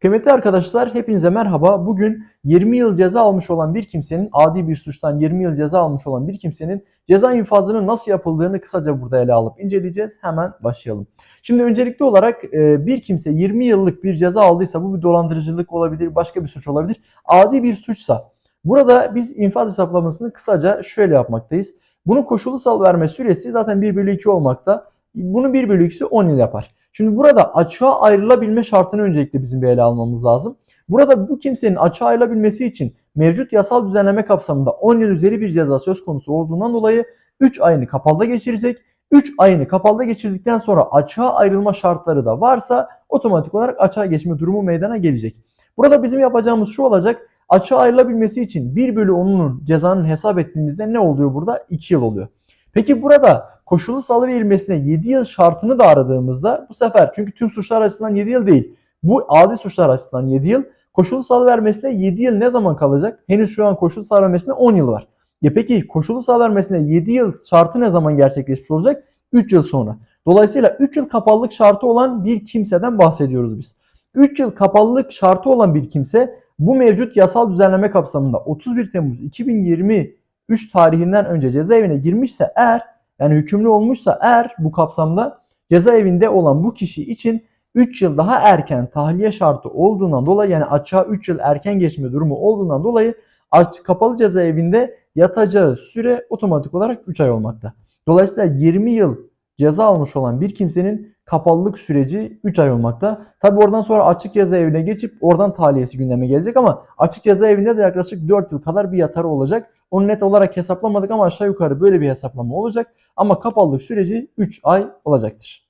Kıymetli arkadaşlar hepinize merhaba. Bugün 20 yıl ceza almış olan bir kimsenin adi bir suçtan 20 yıl ceza almış olan bir kimsenin ceza infazının nasıl yapıldığını kısaca burada ele alıp inceleyeceğiz. Hemen başlayalım. Şimdi öncelikli olarak e, bir kimse 20 yıllık bir ceza aldıysa bu bir dolandırıcılık olabilir, başka bir suç olabilir. Adi bir suçsa burada biz infaz hesaplamasını kısaca şöyle yapmaktayız. Bunun koşulu sal verme süresi zaten 1 bölü 2 olmakta. Bunu 1 bölü 2'si 10 yıl yapar. Şimdi burada açığa ayrılabilme şartını öncelikle bizim bir ele almamız lazım. Burada bu kimsenin açığa ayrılabilmesi için mevcut yasal düzenleme kapsamında 10 yıl üzeri bir ceza söz konusu olduğundan dolayı 3 ayını kapalıda geçirecek. 3 ayını kapalıda geçirdikten sonra açığa ayrılma şartları da varsa otomatik olarak açığa geçme durumu meydana gelecek. Burada bizim yapacağımız şu olacak. Açığa ayrılabilmesi için 1 bölü 10'unun cezanın hesap ettiğimizde ne oluyor burada? 2 yıl oluyor. Peki burada koşulu salı verilmesine 7 yıl şartını da aradığımızda bu sefer çünkü tüm suçlar açısından 7 yıl değil. Bu adi suçlar açısından 7 yıl. Koşulu salı vermesine 7 yıl ne zaman kalacak? Henüz şu an koşulu salı vermesine 10 yıl var. Ya peki koşulu salı vermesine 7 yıl şartı ne zaman gerçekleşmiş olacak? 3 yıl sonra. Dolayısıyla 3 yıl kapalılık şartı olan bir kimseden bahsediyoruz biz. 3 yıl kapalılık şartı olan bir kimse bu mevcut yasal düzenleme kapsamında 31 Temmuz 2023 tarihinden önce cezaevine girmişse eğer yani hükümlü olmuşsa eğer bu kapsamda cezaevinde olan bu kişi için 3 yıl daha erken tahliye şartı olduğundan dolayı yani açığa 3 yıl erken geçme durumu olduğundan dolayı aç kapalı cezaevinde yatacağı süre otomatik olarak 3 ay olmakta. Dolayısıyla 20 yıl ceza almış olan bir kimsenin kapalılık süreci 3 ay olmakta. Tabi oradan sonra açık cezaevine geçip oradan tahliyesi gündeme gelecek ama açık cezaevinde de yaklaşık 4 yıl kadar bir yatarı olacak. Onu net olarak hesaplamadık ama aşağı yukarı böyle bir hesaplama olacak. Ama kapalılık süreci 3 ay olacaktır.